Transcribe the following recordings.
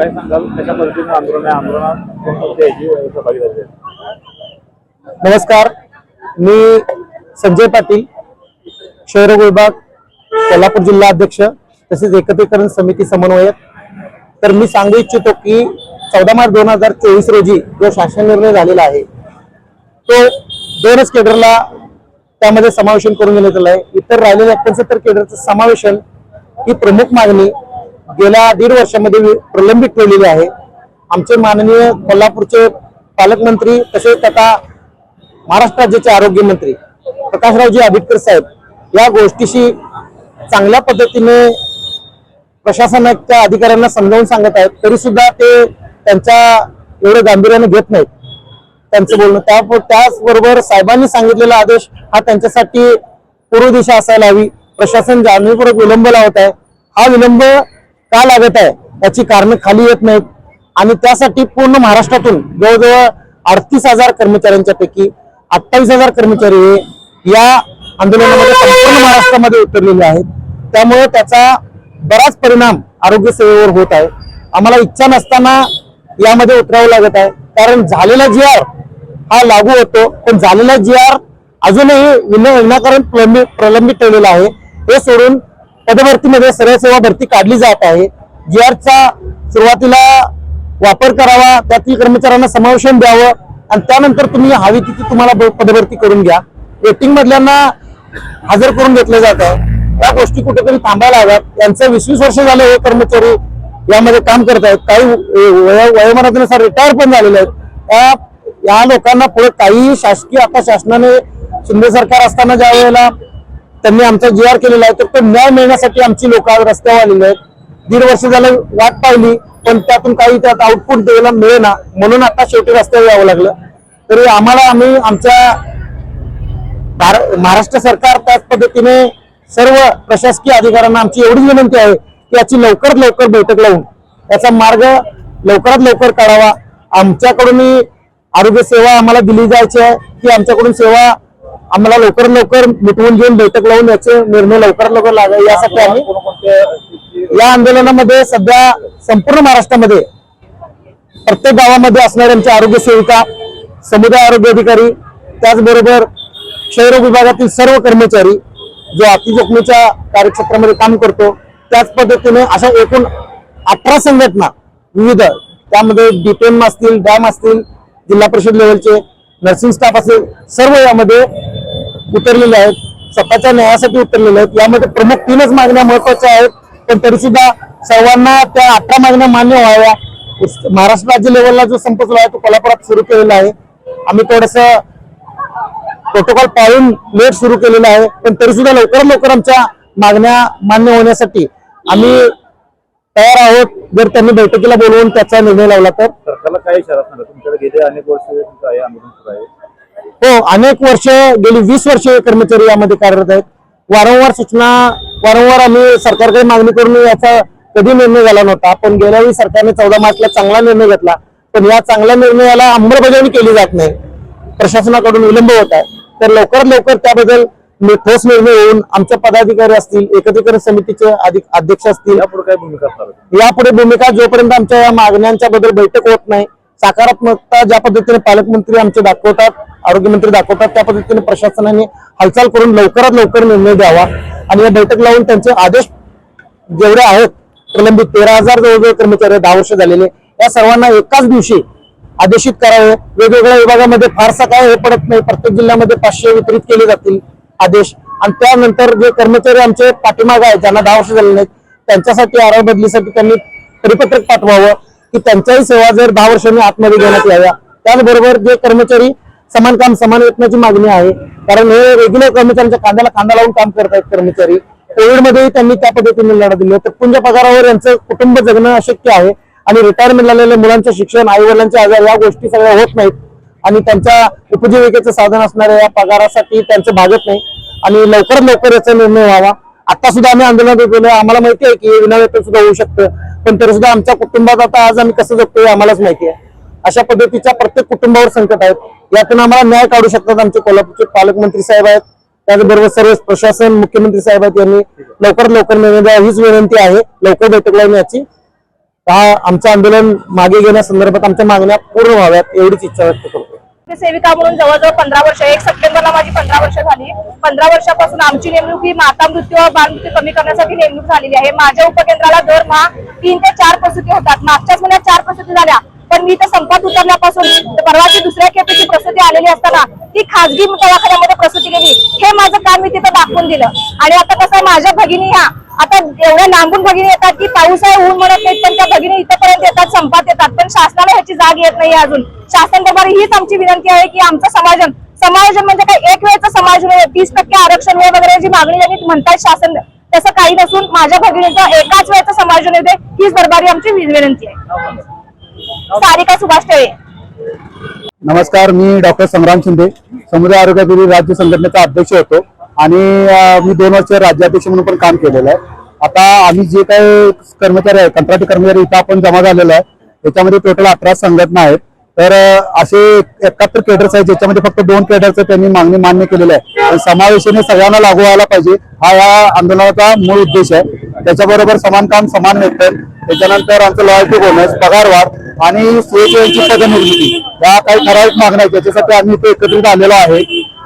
काय सांगाल? कशा पद्धतीने आंदोलन आहे? आंदोलनात सहभागी झाले नमस्कार. मी संजय पाटील शहर विभाग कोल्हापूर जिल्हा अध्यक्ष तसेच एकत्रीकरण समिती समन्वयक. तर मी सांगू इच्छितो की चौदा मार्च दोन हजार चोवीस रोजी जो शासन निर्णय झालेला आहे तो दोनच केडरला त्यामध्ये समावेशन करून घेण्यात आलं आहे. इतर राहिलेल्या एकोणसत्तर केडरचं समावेशन ही प्रमुख मागणी गेल्या दीड वर्षामध्ये प्रलंबित ठेवलेली आहे. आमचे माननीय कोल्हापूरचे पालकमंत्री तसेच तथा महाराष्ट्र राज्याचे आरोग्यमंत्री प्रकाशरावजी आंबेडकर साहेब या गोष्टीशी चांगल्या पद्धतीने प्रशासनाच्या अधिकाऱ्यांना समजावून सांगत आहेत. तरी सुद्धा ते त्यांच्या एवढं गांभीर्याने घेत नाहीत त्यांचं बोलणं. त्या त्याचबरोबर साहेबांनी सांगितलेला आदेश हा त्यांच्यासाठी पूर्व दिशा असायला हवी. प्रशासन जाणीवपूर्वक विलंब लावत आहे. हा विलंब का लागत आहे? त्याची कारणं खाली येत नाहीत. आणि त्यासाठी पूर्ण महाराष्ट्रातून जवळजवळ अडतीस हजार कर्मचाऱ्यांच्या पैकी अठ्ठावीस हजार कर्मचारी हे या आंदोलनामध्ये संपूर्ण महाराष्ट्रामध्ये उतरलेले आहेत. त्यामुळे त्याचा बराच परिणाम आरोग्य सेवेवर होत आहे. आम्हाला इच्छा नसताना यामध्ये उतरावं लागत आहे. कारण झालेला जी आर हा लागू होतो. पण झालेला जी आर अजूनही विना- विनाकारण प्रलंबित ठेवलेला आहे. हे सोडून पदभरतीमध्ये सरळ सेवा भरती काढली जात आहे. जी आरचा सुरुवातीला वापर करावा त्यातील कर्मचाऱ्यांना समावेशन द्यावं आणि त्यानंतर तुम्ही हवी तिथे तुम्हाला ब- पदभरती करून घ्या. वेटिंग मधल्यांना हजर करून घेतलं जात. आहे या गोष्टी कुठेतरी थांबायला हव्यात. यांचं वीस वीस वर्ष झाले हे कर्मचारी यामध्ये काम करत आहेत. काही वय- वयोमानानुसार रिटायर पण झालेले आहेत. त्या या लोकांना पुढे काही शासकीय आता शासनाने शिंदे सरकार असताना ज्या वेळेला त्यांनी आमचा जी आर केलेला आहे. तर तो न्याय मिळण्यासाठी आमची लोक रस्त्यावर आलेली आहेत. दीड वर्ष झालं वाट पाहिली पण त्यातून काही त्यात आउटपुट द्यायला मिळेना. म्हणून आता शेवटी रस्त्यावर यावं लागलं. तरी आम्हाला आम्ही आमच्या भार- महाराष्ट्र सरकार त्याच पद्धतीने सर्व प्रशासकीय अधिकाऱ्यांना आमची एवढीच विनंती आहे की याची लवकरात लवकर बैठक लावून याचा मार्ग लवकरात लवकर काढावा. आमच्याकडून आरोग्य सेवा आम्हाला दिली जायची आहे की आमच्याकडून सेवा आम्हाला लवकर लवकर मिटवून घेऊन बैठक लावून याचे निर्णय लवकर लवकर लागावे यासाठी आम्ही या आंदोलनामध्ये सध्या संपूर्ण महाराष्ट्रामध्ये प्रत्येक गावामध्ये असणारे आमच्या आरोग्य सेविका समुदाय आरोग्य अधिकारी त्याचबरोबर क्षयरोग विभागातील सर्व कर्मचारी जो अतिजोखमीच्या कार्यक्षेत्रामध्ये काम करतो त्याच पद्धतीने अशा एकूण अठरा संघटना विविध त्यामध्ये डीपीएम असतील डॅम असतील जिल्हा परिषद लेवलचे नर्सिंग स्टाफ असेल सर्व यामध्ये उतरलेले आहेत. स्वतःच्या न्यायासाठी उतरलेले आहेत. यामध्ये प्रमुख तीनच मागण्या महत्त्वाच्या आहेत. पण तरी सुद्धा सर्वांना त्या अठरा मागण्या मान्य व्हाव्या. महाराष्ट्र राज्य लेवलला जो संप सुरू आहे तो कोल्हापुरात सुरू केलेला आहे. आम्ही थोडस प्रोटोकॉल पाळून लेट सुरू केलेला आहे. पण तरी सुद्धा लवकरात लवकर आमच्या मागण्या मान्य होण्यासाठी आम्ही तयार आहोत. जर त्यांनी बैठकीला बोलवून त्याचा निर्णय लावला तर. सरकारला काय इशारा सांगा तुमच्याकडे गेले अनेक वर्ष आहे आंदोलन सुरू आहे. हो अनेक वर्ष गेली वीस वर्ष कर्मचारी यामध्ये कार्यरत आहेत. वारंवार सूचना वारंवार आम्ही सरकारकडे मागणी करून याचा कधी निर्णय झाला नव्हता. पण गेल्या वेळी सरकारने चौदा मार्चला चांगला निर्णय घेतला. पण या चांगल्या निर्णयाला अंमलबजावणी केली जात नाही. प्रशासनाकडून विलंब होत आहे. तर लवकरात लवकर त्याबद्दल ठोस निर्णय होऊन आमच्या पदाधिकारी असतील एकत्रीकरण समितीचे अधिक अध्यक्ष असतील यापुढे काय भूमिका? यापुढे भूमिका जोपर्यंत आमच्या या मागण्यांच्या बद्दल बैठक होत नाही सकारात्मकता ज्या पद्धतीने पालकमंत्री आमचे दाखवतात आरोग्यमंत्री दाखवतात त्या पद्धतीने प्रशासनाने हालचाल करून लवकरात लवकर निर्णय द्यावा. आणि या बैठक लावून त्यांचे आदेश जेवढे आहेत प्रलंबित तेरा हजार जवळजवळ कर्मचारी दहा वर्ष झालेले या सर्वांना एकाच दिवशी आदेशित करावे. वेगवेगळ्या विभागामध्ये फारसा काय हे पडत नाही. प्रत्येक जिल्ह्यामध्ये पाचशे वितरित केले जातील आदेश. आणि त्यानंतर जे कर्मचारी आमचे पाठीमागे आहेत ज्यांना दहा वर्ष झाले नाहीत त्यांच्यासाठी आराव बदलीसाठी त्यांनी परिपत्रक पाठवावं. की त्यांच्याही सेवा जर दहा वर्षांनी आतमध्ये घेण्यात याव्या. त्याचबरोबर जे कर्मचारी समान काम समान वेतनाची मागणी आहे कारण हे रेग्युलर कर्मचाऱ्यांच्या कांद्याला कांदा लावून काम करत आहेत कर्मचारी. कोविडमध्येही त्यांनी त्या पद्धतीने लढा दिली. तर पुंज पगारावर यांचं कुटुंब जगणं अशक्य आहे आणि रिटायरमेंट झालेल्या मुलांचं शिक्षण आई वडिलांचे आजार या गोष्टी सगळ्या होत नाहीत. आणि त्यांच्या उपजीविकेचं साधन असणाऱ्या या पगारासाठी त्यांचं भागत नाही. आणि लवकरात लवकर याचा निर्णय व्हावा. आता सुद्धा आम्ही आंदोलनात गेलो आम्हाला माहिती आहे की विनावेतन सुद्धा होऊ शकतं. पण तरी सुद्धा आमच्या कुटुंबात आता आज आम्ही कसं जगतोय आम्हालाच माहिती आहे. अशा पद्धतीच्या प्रत्येक कुटुंबावर संकट आहेत. यातून आम्हाला न्याय काढू शकतात आमचे कोल्हापूरचे पालकमंत्री साहेब आहेत. त्याचबरोबर सर्व प्रशासन मुख्यमंत्री साहेब आहेत यांनी लवकर लवकर निर्णय द्यावा हीच विनंती आहे. लवकर बैठक लावून याची. हा आमचं आंदोलन मागे घेण्यासंदर्भात आमच्या मागण्या पूर्ण व्हाव्यात एवढीच इच्छा व्यक्त करू. सेविका म्हणून जवळजवळ पंधरा वर्ष एक सप्टेंबरला माझी पंधरा वर्ष झाली. पंधरा वर्षापासून आमची नेमणूक ही माता मृत्यू व बाल मृत्यू कमी करण्यासाठी नेमणूक झालेली आहे. माझ्या उपकेंद्राला दरमहा तीन ते चार प्रसूती होतात. मागच्याच महिन्यात चार प्रसूती झाल्या. पण मी तर संपात उतरल्यापासून परवाची दुसऱ्या खेपेची प्रसूती आलेली असताना ती खासगी दवाखान्यामध्ये प्रसूती गेली हे माझं काम मी तिथं दाखवून दिलं. आणि आता कसं आहे, माझ्या भगिनी ह्या आता एवढ्या लांबून भगिनी येतात की पाऊस आहे ऊन म्हणत नाहीत पण त्या भगिनी इथंपर्यंत येतात संपात येतात. पण शासनाला ह्याची जाग येत नाही अजून. शासन दरबारी हीच आमची विनंती आहे की आमचं समाजन समायोजन म्हणजे काय? एक वेळचं समायोजन तीस टक्के आरक्षण वेळ वगैरे जी मागणी त्यांनी म्हणतात शासन तसं काही नसून माझ्या भगिनीचं एकाच वेळचं समायोजन येते हीच दरबारी आमची विनंती आहे. सारिका सुभाष टेळे. नमस्कार मी डॉक्टर संग्राम शिंदे समुदाय आरोग्य राज्य संघटनेचा अध्यक्ष होतो आणि मी दोन वर्ष राज्याध्यक्ष म्हणून पण काम केलेलं आहे. आता आम्ही जे काही कर्मचारी आहेत कंत्राटी कर्मचारी इथं आपण जमा झालेलो आहे त्याच्यामध्ये टोटल अठरा संघटना आहेत. तर असे एकाहत्तर केडर्स आहेत ज्याच्यामध्ये फक्त दोन केडरचं त्यांनी मागणी मान्य केलेली आहे. आणि समावेशाने सगळ्यांना लागू व्हायला पाहिजे हा या आंदोलनाचा मूळ उद्देश आहे. त्याच्याबरोबर समान काम समान वेतन त्याच्यानंतर आमचं लॉयल्टी बोनस पगार वाढ आणि सीएचओची पदनिर्मिती या काही ठराविक मागण्या आहेत त्याच्यासाठी आम्ही इथे एकत्रित आलेलो आहे.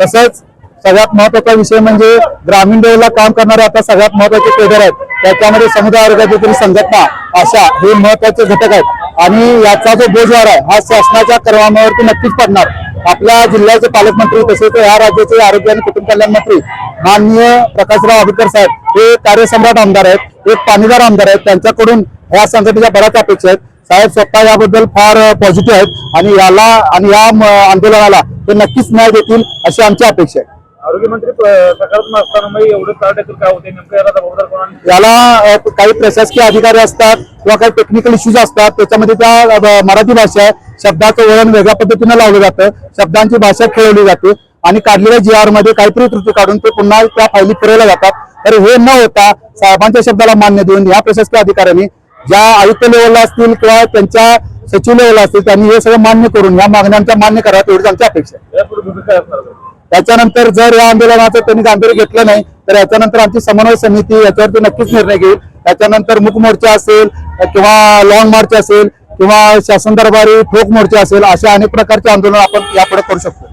तसंच सगळ्यात महत्त्वाचा विषय म्हणजे ग्रामीण लेवलला काम करणारे आता सगळ्यात महत्त्वाचे केडर आहेत. त्याच्यामध्ये समुदाय आरोग्याची संघटना अशा हे महत्त्वाचे घटक आहेत. आणि याचा जो बोजवार आहे हा शासनाच्या कर्मावरती नक्कीच पडणार. आपल्या जिल्ह्याचे पालकमंत्री तसेच या राज्याचे आरोग्य आणि कुटुंब कल्याण मंत्री माननीय प्रकाशराव आंबेडकर साहेब हे कार्यसम्राट आमदार आहेत एक पाणीदार आमदार आहेत. त्यांच्याकडून या संघटनेच्या बऱ्याच अपेक्षा आहेत. साहेब स्वतः याबद्दल फार पॉझिटिव्ह आहेत. आणि याला आणि या आंदोलनाला ते नक्कीच न्याय देतील अशी आमची अपेक्षा आहे. आरोग्यमंत्री प- सकारात्मक असताना मग एवढं टाळटेकल काय होते नेमकं याला जबाबदार कोणाला याला अ, काही प्रशासकीय अधिकारी असतात किंवा काही टेक्निकल इश्यूज असतात त्याच्यामध्ये त्या मराठी भाषा आहे शब्दाचं वळण वेगळ्या पद्धतीने लावलं जातं शब्दांची भाषा खेळवली जाते आणि काढलेल्या जी आरमध्ये काहीतरी त्रुटी काढून ते पुन्हा त्या फायली फिरवल्या जातात. तर हे न होता साहेबांच्या शब्दाला मान्य देऊन या प्रशासकीय अधिकाऱ्यांनी ज्या आयुक्त लेवलला असतील किंवा त्यांच्या सचिव लेवलला असतील त्यांनी हे सगळं मान्य करून या मागण्यांच्या मान्य कराव्यात एवढीच आमची अपेक्षा आहे. त्याच्यानंतर जर या आंदोलनाचं त्यांनी गांभीर्य घेतलं नाही तर याच्यानंतर आमची समन्वय समिती याच्यावरती नक्कीच निर्णय घेईल. त्याच्यानंतर मुक मोर्चा असेल किंवा लॉंग मार्च असेल किंवा शासन दरबारी ठोक मोर्चा असेल अशा अनेक प्रकारचे आंदोलन आपण यापुढे करू शकतो.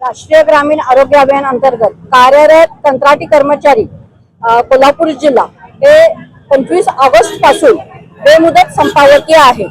राष्ट्रीय ग्रामीण आरोग्य अभियान अंतर्गत कार्यरत कंत्राटी कर्मचारी कोल्हापूर जिल्हा हे पंचवीस ऑगस्टपासून बेमुदत संपावती आहे.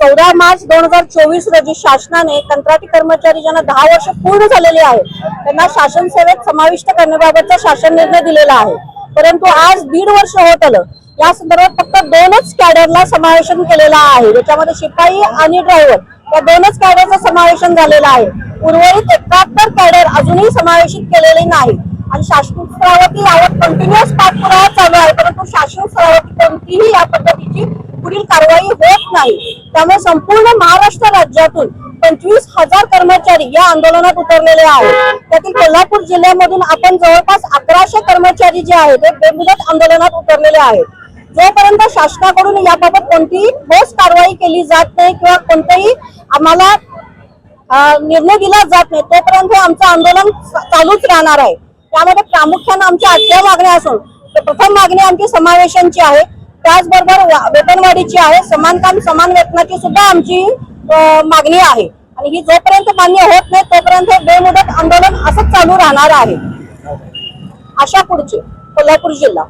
चौदा मार्च दोन हजार चोवीस रोजी शासनाने कंत्राटी कर्मचारी ज्यांना दहा वर्ष पूर्ण झालेले आहेत त्यांना शासन सेवेत समाविष्ट करण्याबाबतचा शासन निर्णय दिलेला आहे. परंतु आज दीड वर्ष होत आलं. या संदर्भात फक्त दोनच कॅडरला समावेशन केलेला आहे. ज्याच्यामध्ये शिपाई आणि ड्रायव्हर या दोनच कॅडरचं समावेशन झालेलं आहे. उर्वरित एकाहत्तर कॅडर अजूनही समावेशित केलेले नाही. आणि शासन स्तरावरती यावर कंटिन्युअस पाठपुरावा चालू आहे. परंतु शासन स्तरावरती कोणतीही या पद्धतीची पुढील कारवाई होत नाही. त्यामुळे संपूर्ण महाराष्ट्र राज्यातून पंचवीस हजार कर्मचारी या आंदोलनात उतरलेले आहेत. त्यातील कोल्हापूर जिल्ह्यामधून आपण जवळपास अकराशे कर्मचारी जे आहेत ते बेमुदत आंदोलनात उतरलेले आहेत. जोपर्यंत शासनाकडून याबाबत कोणतीही ठोस कारवाई केली जात नाही किंवा कोणतेही आम्हाला निर्णय दिला जात नाही तोपर्यंत हे आमचं आंदोलन चालूच राहणार आहे. त्यामध्ये प्रामुख्याने आमच्या आठव्या मागण्या असून तर प्रथम मागणी आमची समावेशांची आहे. त्याचबरोबर वेतनवाढीची आहे समान काम समान वेतनाची सुद्धा आमची मागणी आहे आणि ही जोपर्यंत मान्य होत नाही तोपर्यंत हे बेमुदत आंदोलन असंच चालू राहणार आहे अशा पुढचे कोल्हापूर जिल्हा